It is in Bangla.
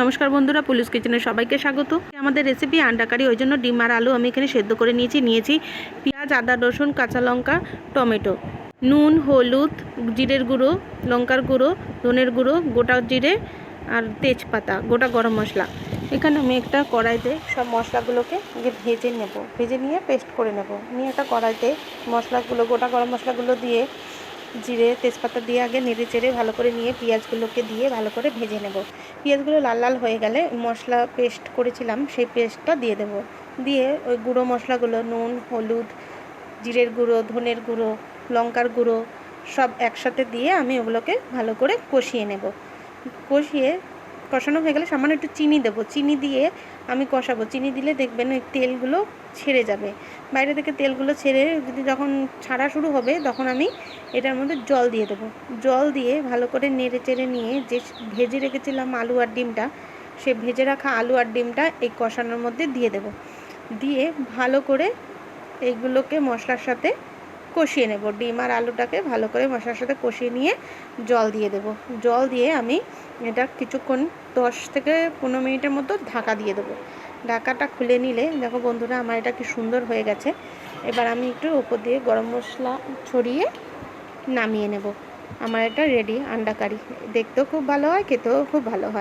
নমস্কার বন্ধুরা, পুলিশ কিচেনে সবাইকে স্বাগত। আমাদের রেসিপি আন্ডা কারি ওই জন্য ডিম আর আলু আমি এখানে সেদ্ধ করে নিয়েছি নিয়েছি পেঁয়াজ, আদা, রসুন, কাঁচা লঙ্কা, টমেটো। নুন, হলুদ, জিরের গুঁড়ো, লঙ্কার গুঁড়ো, ধনের গুঁড়ো, গোটা জিরে আর তেজপাতা, গোটা গরম মশলা। এখানে আমি একটা কড়াইতে সব মশলাগুলোকে আগে ভেজে নেব। ভেজে নিয়ে পেস্ট করে নেব। নিয়ে একটা কড়াইতে মশলাগুলো, গোটা গরম মশলাগুলো দিয়ে জিরে তেজপাতা দিয়ে আগে নেড়ে চেড়ে ভালো করে নিয়ে পেঁয়াজগুলোকে দিয়ে ভালো করে ভেজে নেব। পেঁয়াজগুলো লাল লাল হয়ে গেলে মশলা পেস্ট করেছিলাম, সেই পেস্টটা দিয়ে দেব। দিয়ে ওই গুঁড়ো মশলাগুলো, নুন, হলুদ, জিরের গুঁড়ো, ধনের গুঁড়ো, লঙ্কার গুঁড়ো সব একসাথে দিয়ে আমি ওগুলোকে ভালো করে কষিয়ে নেব। কষিয়ে কষানো হয়ে গেলে সামান্য একটু চিনি দেবো। চিনি দিয়ে আমি কষাবো। চিনি দিলে দেখবেন ওই তেলগুলো ছেড়ে যাবে। বাইরে থেকে তেলগুলো ছেড়ে যদি যখন ছাড়া শুরু হবে, তখন আমি এটার মধ্যে জল দিয়ে দেবো। জল দিয়ে ভালো করে নেড়ে চেড়ে নিয়ে যে ভেজে রেখেছিলাম আলু আর ডিমটা, সে ভেজে রাখা আলু আর ডিমটা এই কষানোর মধ্যে দিয়ে দেবো। দিয়ে ভালো করে এইগুলোকে মশলার সাথে কষিয়ে নেব। ডিম আর আলুটাকে ভালো করে মশলার সাথে কষিয়ে নিয়ে জল দিয়ে দেব। জল দিয়ে আমি এটা কিছুক্ষণ দশ থেকে পনেরো মিনিটের মতো ঢাকা দিয়ে দেবো। ঢাকাটা খুলে নিলে, দেখো বন্ধুরা আমার এটা কি সুন্দর হয়ে গেছে। এবার আমি একটু উপর দিয়ে গরম মশলা ছড়িয়ে নামিয়ে নেব। আমার এটা রেডি আন্ডা কারি। দেখতেও খুব ভালো হয়, খেতেও খুব ভালো হয়।